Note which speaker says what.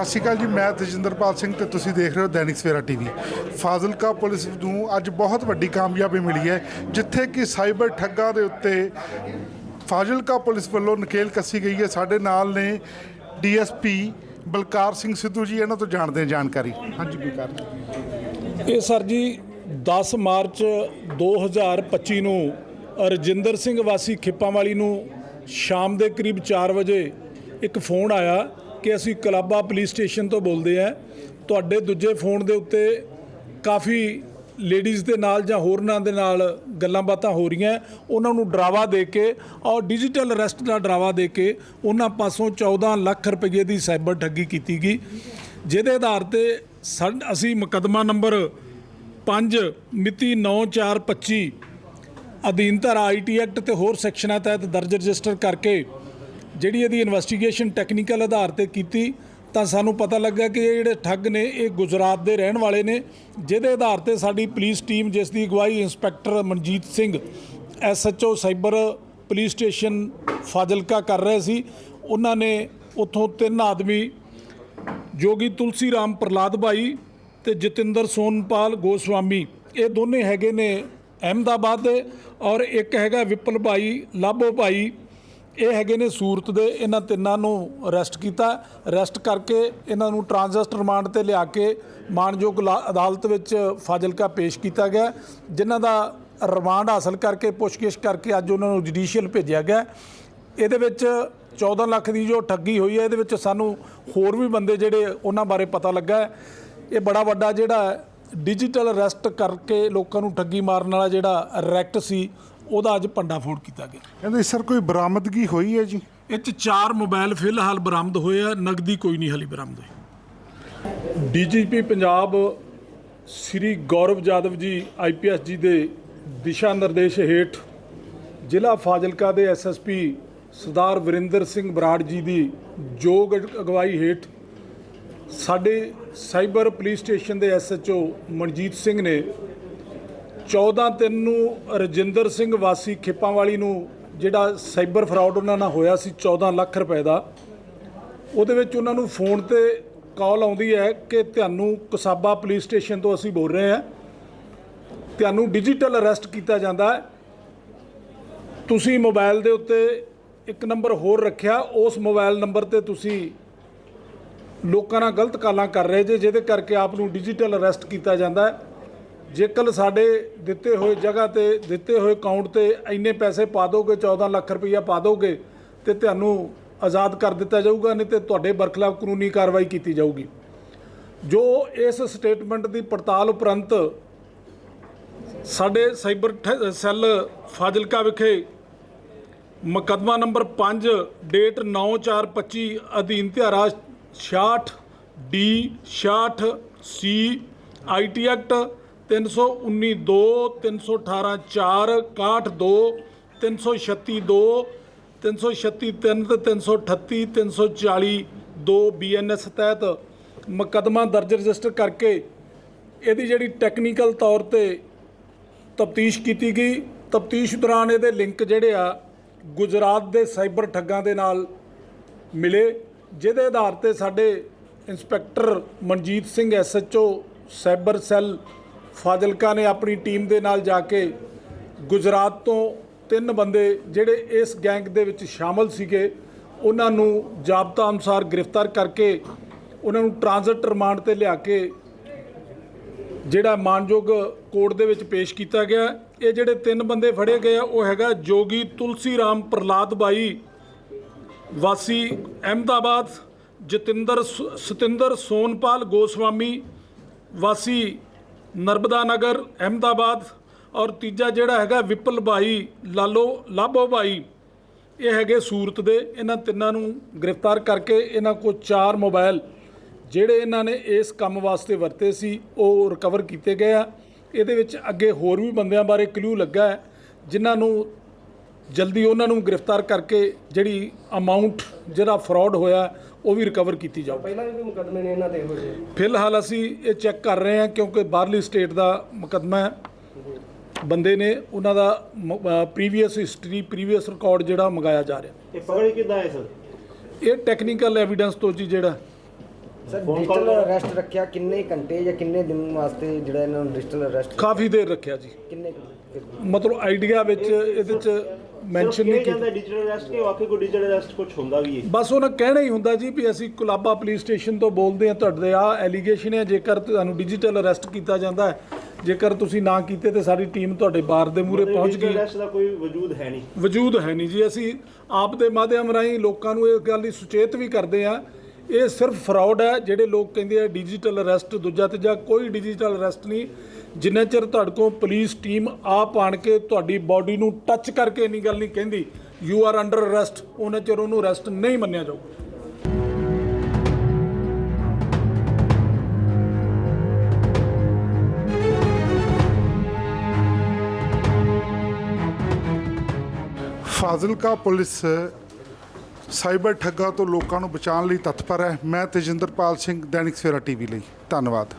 Speaker 1: ਸਤਿ ਸ਼੍ਰੀ ਅਕਾਲ ਜੀ, ਮੈਂ ਤਜਿੰਦਰਪਾਲ ਸਿੰਘ ਤੇ ਤੁਸੀਂ ਦੇਖ ਰਹੇ ਹੋ ਦੈਨਿਕ ਸਵੇਰਾ ਟੀਵੀ। ਫਾਜ਼ਿਲਕਾ ਪੁਲਿਸ ਨੂੰ ਅੱਜ ਬਹੁਤ ਵੱਡੀ ਕਾਮਯਾਬੀ ਮਿਲੀ ਹੈ, ਜਿੱਥੇ ਕਿ ਸਾਈਬਰ ਠੱਗਾਂ ਦੇ ਉੱਤੇ ਫਾਜ਼ਿਲਕਾ ਪੁਲਿਸ ਵੱਲੋਂ ਨਕੇਲ ਕੱਸੀ ਗਈ ਹੈ। ਸਾਡੇ ਨਾਲ ਨੇ ਡੀਐਸਪੀ ਬਲਕਾਰ ਸਿੰਘ ਸਿੱਧੂ ਜੀ, ਇਹਨਾਂ ਤੋਂ ਜਾਣਦੇ ਹਾਂ ਜਾਣਕਾਰੀ। ਹਾਂਜੀ, ਬਲਕਾਰ
Speaker 2: ਇਹ ਸਰ ਜੀ 10 ਮਾਰਚ 2025 ਨੂੰ ਰਜਿੰਦਰ ਸਿੰਘ ਵਾਸੀ ਖਿੱਪਾਂ ਵਾਲੀ ਨੂੰ ਸ਼ਾਮ ਦੇ ਕਰੀਬ 4 ਵਜੇ ਇੱਕ ਫੋਨ ਆਇਆ ਕਿ ਅਸੀਂ ਕਲਾਬਾ ਪੁਲਿਸ ਸਟੇਸ਼ਨ ਤੋਂ ਬੋਲਦੇ ਆ ਤੁਹਾਡੇ ਦੂਜੇ ਫੋਨ ਦੇ ਉੱਤੇ ਕਾਫੀ ਲੇਡੀਜ਼ ਦੇ ਨਾਲ ਜਾਂ ਹੋਰਨਾਂ ਦੇ ਨਾਲ ਗੱਲਾਂ ਬਾਤਾਂ ਹੋ ਰਹੀਆਂ। ਉਹਨਾਂ ਨੂੰ ਡਰਾਵਾ ਦੇ ਕੇ ਔਰ ਡਿਜੀਟਲ ਅਰੈਸਟ ਦਾ ਡਰਾਵਾ ਦੇ ਕੇ ਉਹਨਾਂ ਪਾਸੋਂ 14 ਲੱਖ ਰੁਪਏ ਦੀ ਸਾਈਬਰ ਠੱਗੀ ਕੀਤੀ ਗਈ। ਜਿਹਦੇ ਆਧਾਰ ਤੇ ਸਾਡ- ਅਸੀਂ ਮੁਕੱਦਮਾ ਨੰਬਰ 5 ਮਿਤੀ 9425 ਅਧੀਨ ਧਾਰਾ ਆਈਟੀ ਐਕਟ ਤੇ ਹੋਰ ਸੈਕਸ਼ਨਾਂ ਤਹਿਤ ਦਰਜ ਰਜਿਸਟਰ ਕਰਕੇ ਜਿਹੜੀ ਇਹਦੀ ਇਨਵੈਸਟੀਗੇਸ਼ਨ ਟੈਕਨੀਕਲ ਆਧਾਰ ਤੇ ਕੀਤੀ, ਤਾਂ ਸਾਨੂੰ ਪਤਾ ਲੱਗਾ ਕਿ ਇਹ ਜਿਹੜੇ ਠੱਗ ਨੇ, ਇਹ ਗੁਜਰਾਤ ਦੇ ਰਹਿਣ ਵਾਲੇ ਨੇ, ਜਿਹਦੇ ਆਧਾਰ ਤੇ ਸਾਡੀ ਪੁਲਿਸ ਟੀਮ, ਜਿਸ ਦੀ ਅਗਵਾਈ inspector Manjit Singh SHO cyber police station Fazilka ਕਰ ਰਹੇ ਸੀ। ਉਹਨਾਂ ਨੇ ਉੱਥੋਂ ਤਿੰਨ ਆਦਮੀ, ਜੋਗੀ ਤੁਲਸੀ ਰਾਮ ਪ੍ਰਲਾਦ ਭਾਈ ਤੇ ਜਤਿੰਦਰ ਸੋਨਪਾਲ ਗੋਸਵਾਮੀ, ਇਹ ਦੋਨੇ ਹੈਗੇ ਨੇ ਅਹਿਮਦਾਬਾਦ ਦੇ ਔਰ ਇੱਕ ਹੈਗਾ ਵਿਪਲ ਭਾਈ ਲਾਭੋ ਭਾਈ ਇਹ ਹੈਗੇ ਨੇ ਸੂਰਤ ਦੇ, ਇਹਨਾਂ ਤਿੰਨਾਂ ਨੂੰ ਅਰੈਸਟ ਕੀਤਾ। ਅਰੈਸਟ ਕਰਕੇ ਇਹਨਾਂ ਨੂੰ ਟ੍ਰਾਂਜ਼ਿਟ ਰਿਮਾਂਡ ਤੇ ਲਿਆ ਕੇ ਮਾਨਯੋਗ ਲਾ- ਅਦਾਲਤ ਵਿੱਚ ਫਾਜ਼ਿਲਕਾ ਪੇਸ਼ ਕੀਤਾ ਗਿਆ, ਜਿਨ੍ਹਾਂ ਦਾ ਰਿਮਾਂਡ ਹਾਸਲ ਕਰਕੇ, ਪੁੱਛਗਿੱਛ ਕਰਕੇ ਅੱਜ ਉਹਨਾਂ ਨੂੰ ਜੁਡੀਸ਼ੀਅਲ ਭੇਜਿਆ ਗਿਆ। ਇਹਦੇ ਵਿੱਚ 14 ਲੱਖ ਦੀ ਜੋ ਠੱਗੀ ਹੋਈ ਹੈ, ਇਹਦੇ ਵਿੱਚ ਸਾਨੂੰ ਹੋਰ ਵੀ ਬੰਦੇ ਜਿਹੜੇ ਉਹਨਾਂ ਬਾਰੇ ਪਤਾ ਲੱਗਾ ਇਹ ਬੜਾ ਵੱਡਾ ਜਿਹੜਾ ਡਿਜੀਟਲ ਅਰੈਸਟ ਕਰਕੇ ਲੋਕਾਂ ਨੂੰ ਠੱਗੀ ਮਾਰਨ ਵਾਲਾ ਜਿਹੜਾ ਰੈਕਟ ਸੀ ਉਹਦਾ ਅੱਜ ਭੰਡਾਫੋੜ ਕੀਤਾ ਗਿਆ।
Speaker 1: ਕਹਿੰਦੇ ਸਰ ਕੋਈ ਬਰਾਮਦਗੀ ਹੋਈ ਹੈ ਜੀ?
Speaker 2: ਇਹ 'ਚ ਚਾਰ ਮੋਬਾਈਲ ਫਿਲਹਾਲ ਬਰਾਮਦ ਹੋਏ ਆ ਨਗਦੀ ਕੋਈ ਨਹੀਂ ਹਾਲੀ ਬਰਾਮਦ ਹੋਈ। ਡੀਜੀਪੀ ਪੰਜਾਬ ਸ੍ਰੀ ਗੌਰਵ ਜਾਦਵ ਜੀ ਆਈਪੀਐਸ ਜੀ ਦੇ ਦਿਸ਼ਾ ਨਿਰਦੇਸ਼ ਹੇਠ ਜ਼ਿਲ੍ਹਾ ਫਾਜ਼ਿਲਕਾ ਦੇ ਐਸਐਸਪੀ ਸਰਦਾਰ ਵਰਿੰਦਰ ਸਿੰਘ ਬਰਾੜ ਜੀ ਦੀ ਯੋਗ ਅਗ- ਅਗਵਾਈ ਹੇਠ ਸਾਡੇ ਸਾਈਬਰ ਪੁਲਿਸ ਸਟੇਸ਼ਨ ਦੇ ਐਸਐਚਓ ਮਨਜੀਤ ਸਿੰਘ ਨੇ 14 ਤਿੰਨ ਨੂੰ ਰਜਿੰਦਰ ਸਿੰਘ ਵਾਸੀ ਖਿੱਪਾਂਵਾਲੀ ਨੂੰ ਜਿਹੜਾ ਸਾਈਬਰ ਫਰਾਡ ਉਹਨਾਂ ਨਾਲ ਹੋਇਆ ਸੀ 14 ਲੱਖ ਰੁਪਏ ਦਾ। ਉਹਦੇ ਵਿੱਚ ਉਹਨਾਂ ਨੂੰ ਫੋਨ ਤੇ ਕਾਲ ਆਉਂਦੀ ਹੈ ਕਿ ਤੁਹਾਨੂੰ ਕਸਾਬਾ ਪੁਲਿਸ ਸਟੇਸ਼ਨ ਤੋਂ ਅਸੀਂ ਬੋਲ ਰਹੇ ਹਾਂ। ਤੁਹਾਨੂੰ ਡਿਜੀਟਲ ਅਰੈਸਟ ਕੀਤਾ ਜਾਂਦਾ ਹੈ। ਤੁਸੀਂ ਮੋਬਾਈਲ ਦੇ ਉੱਤੇ ਇੱਕ ਨੰਬਰ ਹੋਰ ਰੱਖਿਆ, ਉਸ ਮੋਬਾਈਲ ਨੰਬਰ ਤੇ ਤੁਸੀਂ ਲੋਕਾਂ ਨਾਲ ਗਲਤ ਕਾਲਾਂ ਕਰ ਰਹੇ ਜੇ, ਜਿਹਦੇ ਕਰਕੇ ਆਪ ਨੂੰ ਡਿਜੀਟਲ ਅਰੈਸਟ ਕੀਤਾ ਜਾਂਦਾ ਹੈ। ਜੇਕਰ ਸਾਡੇ ਦਿੱਤੇ ਹੋਏ ਜਗ੍ਹਾ ਤੇ, ਦਿੱਤੇ ਹੋਏ ਅਕਾਊਂਟ ਤੇ ਇੰਨੇ ਪੈਸੇ ਪਾ ਦੋਗੇ 14 ਲੱਖ ਰੁਪਈਆ ਪਾ ਦੋਗੇ, ਤੇ ਤੁਹਾਨੂੰ ਆਜ਼ਾਦ ਕਰ ਦਿੱਤਾ ਜਾਊਗਾ, ਨਹੀਂ ਤੇ ਤੁਹਾਡੇ ਬਰਖਲਾਫ ਕਾਨੂੰਨੀ ਕਾਰਵਾਈ ਕੀਤੀ ਜਾਊਗੀ। ਜੋ ਇਸ ਸਟੇਟਮੈਂਟ ਦੀ ਪੜਤਾਲ ਉਪਰੰਤ ਸਾਡੇ ਸਾਈਬਰ ਠ- ਸੈੱਲ ਫਾਜ਼ਿਲਕਾ ਵਿਖੇ ਮੁਕੱਦਮਾ ਨੰਬਰ 5 ਡੇਟ 9425 ਅਧੀਨ ਧਾਰਾ 66 ਡੀ 66 ਸੀ ਆਈਟੀ ਐਕਟ 319 2 318 4 61 2 336 2 336 3 ਤੇ 338 340 2 ਬੀਐਨਐਸ ਤਹਿਤ ਮੁਕੱਦਮਾ ਦਰਜ ਰਜਿਸਟਰ ਕਰਕੇ ਇਹਦੀ ਜਿਹੜੀ ਟੈਕਨੀਕਲ ਤੌਰ ਤੇ ਤਫਤੀਸ਼ ਕੀਤੀ ਗਈ। ਤਫਤੀਸ਼ ਦੌਰਾਨ ਇਹਦੇ ਲਿੰਕ ਜਿਹੜੇ ਆ ਗੁਜਰਾਤ ਦੇ ਸਾਈਬਰ ਠੱਗਾਂ ਦੇ ਨਾਲ ਮਿਲੇ, ਜਿਹਦੇ ਆਧਾਰ ਤੇ ਸਾਡੇ inspector Manjit Singh SHO cyber cell Fazilka ਨੇ ਆਪਣੀ ਟੀਮ ਦੇ ਨਾਲ ਜਾ ਕੇ ਗੁਜਰਾਤ ਤੋਂ ਤਿੰਨ ਬੰਦੇ ਜਿਹੜੇ ਇਸ ਗੈਂਗ ਦੇ ਵਿੱਚ ਸ਼ਾਮਲ ਸੀਗੇ, ਉਹਨਾਂ ਨੂੰ ਜਾਬਤਾ ਅਨੁਸਾਰ ਗ੍ਰਿਫਤਾਰ ਕਰਕੇ ਉਹਨਾਂ ਨੂੰ ਟ੍ਰਾਂਜ਼ਿਟ ਰਿਮਾਂਡ ਤੇ ਲਿਆ ਕੇ ਜਿਹੜਾ ਮਾਨਯੋਗ ਕੋਰਟ ਦੇ ਵਿੱਚ ਪੇਸ਼ ਕੀਤਾ ਗਿਆ। ਇਹ ਜਿਹੜੇ ਤਿੰਨ ਬੰਦੇ ਫੜੇ ਗਏ ਆ, ਉਹ ਹੈਗਾ ਜੋਗੀ ਤੁਲਸੀ ਰਾਮ ਪ੍ਰਲਾਦ ਬਾਈ, ਵਾਸੀ ਅਹਿਮਦਾਬਾਦ, ਜਤਿੰਦਰ ਸ- ਸਤਿੰਦਰ ਸੋਨਪਾਲ ਗੋਸਵਾਮੀ, ਵਾਸੀ ਨਰਮਦਾ ਨਗਰ, ਅਹਿਮਦਾਬਾਦ ਔਰ ਤੀਜਾ ਜਿਹੜਾ ਹੈਗਾ ਵਿਪਲ ਭਾਈ ਲਾਲੋ ਲਾਭੋ ਭਾਈ ਇਹ ਹੈਗੇ ਸੂਰਤ ਦੇ। ਇਹਨਾਂ ਤਿੰਨਾਂ ਨੂੰ ਗ੍ਰਿਫਤਾਰ ਕਰਕੇ ਇਹਨਾਂ ਕੋਲ ਚਾਰ ਮੋਬਾਈਲ ਜਿਹੜੇ ਇਹਨਾਂ ਨੇ ਇਸ ਕੰਮ ਵਾਸਤੇ ਵਰਤੇ ਸੀ, ਉਹ ਰਿਕਵਰ ਕੀਤੇ ਗਏ ਆ। ਇਹਦੇ ਵਿੱਚ ਅੱਗੇ ਹੋਰ ਵੀ ਬੰਦਿਆਂ ਬਾਰੇ ਕਲੂ ਲੱਗਾ ਹੈ, ਜਿਨ੍ਹਾਂ ਨੂੰ ਜਲਦੀ ਉਹਨਾਂ ਨੂੰ ਗ੍ਰਿਫਤਾਰ ਕਰਕੇ ਜਿਹੜੀ ਅਮਾਉਂਟ ਜਿਹੜਾ ਫਰਾਡ ਹੋਇਆ ਉਹ ਵੀ ਰਿਕਵਰ ਕੀਤੀ ਜਾਊ।
Speaker 3: ਪਹਿਲਾਂ ਵੀ ਕੋਈ ਮੁਕੱਦਮੇ ਨੇ ਇਹਨਾਂ ਤੇ ਇਹੋ ਜਿਹੇ?
Speaker 2: ਫਿਲਹਾਲ ਅਸੀਂ ਇਹ ਚੈੱਕ ਕਰ ਰਹੇ ਹਾਂ ਕਿਉਂਕਿ ਬਾਹਰਲੀ ਸਟੇਟ ਦਾ ਮੁਕੱਦਮਾ ਹੈ। ਬੰਦੇ ਨੇ ਉਹਨਾਂ ਦਾ ਪ੍ਰੀਵੀਅਸ ਹਿਸਟਰੀ ਪ੍ਰੀਵੀਅਸ ਰਿਕਾਰਡ ਜਿਹੜਾ ਮੰਗਾਇਆ ਜਾ ਰਿਹਾ।
Speaker 3: ਇਹ ਪਕੜੇ ਕਿੱਦਾਂ ਆਏ ਸਰ?
Speaker 2: ਇਹ ਟੈਕਨੀਕਲ ਐਵੀਡੈਂਸ ਤੋਂ ਜੀ ਜਿਹੜਾ।
Speaker 4: ਸਰ ਡਿਜੀਟਲ ਅਰੈਸਟ ਰੱਖਿਆ ਕਿੰਨੇ ਘੰਟੇ ਜਾਂ ਕਿੰਨੇ ਦਿਨ ਵਾਸਤੇ ਜਿਹੜਾ ਇਹਨਾਂ ਨੂੰ ਡਿਜੀਟਲ ਅਰੈਸਟ
Speaker 2: ਕਾਫੀ ਦੇਰ ਰੱਖਿਆ ਜੀ।
Speaker 4: ਕਿੰਨੇ?
Speaker 2: ਮਤਲਬ ਆਈਡੀਆ ਵਿੱਚ ਇਹਦੇ ਚ ਮੈਂਸ਼ਨ ਨਹੀਂ ਕੀਤਾ।
Speaker 5: ਜਾਂਦਾ ਡਿਜੀਟਲ ਅਰੈਸਟ ਕਿ ਵਾਕਈ ਕੋਈ ਡਿਜੀਟਲ ਅਰੈਸਟ ਕੁਝ ਹੁੰਦਾ ਵੀ ਹੈ
Speaker 2: ਬਸ ਉਹਨਾਂ ਕਹਿਣਾ ਹੀ ਹੁੰਦਾ ਜੀ ਵੀ ਅਸੀਂ ਕੁਲਾਬਾ ਪੁਲਿਸ ਸਟੇਸ਼ਨ ਤੋਂ ਬੋਲਦੇ ਹਾਂ ਤੁਹਾਡੇ ਆ ਐਲੀਗੇਸ਼ਨ ਹੈ ਜੇਕਰ ਤੁਹਾਨੂੰ ਡਿਜੀਟਲ ਅਰੈਸਟ ਕੀਤਾ ਜਾਂਦਾ ਹੈ ਜੇਕਰ ਤੁਸੀਂ ਨਾ ਕੀਤੇ ਤੇ ਸਾਡੀ ਟੀਮ ਤੁਹਾਡੇ ਬਾਰ ਦੇ ਮੂਹਰੇ ਪਹੁੰਚ
Speaker 5: ਡਿਜੀਟਲ
Speaker 2: ਗਈ
Speaker 5: ਅਰੈਸਟ ਦਾ ਕੋਈ ਵਜੂਦ ਹੈ ਨਹੀਂ।
Speaker 2: ਵਜੂਦ ਹੈ ਨਹੀਂ ਜੀ ਅਸੀਂ ਆਪ ਦੇ ਮਾਧਿਅਮ ਰਾਹੀਂ ਲੋਕਾਂ ਨੂੰ ਇਹ ਗੱਲ ਦੀ ਸੁਚੇਤ ਵੀ ਕਰਦੇ ਆ ਇਹ ਸਿਰਫ ਫਰਾਡ ਹੈ, ਜਿਹੜੇ ਲੋਕ ਕਹਿੰਦੇ ਆ ਡਿਜੀਟਲ ਅਰੈਸਟ ਦੂਜਾ ਤੀਜਾ ਕੋਈ ਡਿਜੀਟਲ ਅਰੈਸਟ ਨਹੀਂ। ਜਿੰਨਾ ਚਿਰ ਤੁਹਾਡੇ ਕੋਲ ਪੁਲਿਸ ਟੀਮ ਆਪ ਆਣ ਕੇ ਤੁਹਾਡੀ ਬਾਡੀ ਨੂੰ ਟੱਚ ਕਰਕੇ ਇੰਨੀ ਗੱਲ ਨਹੀਂ ਕਹਿੰਦੀ ਯੂ ਆਰ ਅੰਡਰ ਅਰੈਸਟ ਉਹਨਾਂ ਚਿਰ ਉਹਨੂੰ ਅਰੈਸਟ ਨਹੀਂ ਮੰਨਿਆ ਜਾਊਗਾ
Speaker 1: ਫਾਜ਼ਿਲਕਾ ਪੁਲਿਸ ਸਾਈਬਰ ਠੱਗਾਂ ਤੋਂ ਲੋਕਾਂ ਨੂੰ ਬਚਾਉਣ ਲਈ ਤਤਪਰ ਹੈ। ਮੈਂ ਤੇਜਿੰਦਰਪਾਲ ਸਿੰਘ, ਦੈਨਿਕ ਸਵੇਰਾ ਟੀਵੀ ਲਈ। ਧੰਨਵਾਦ।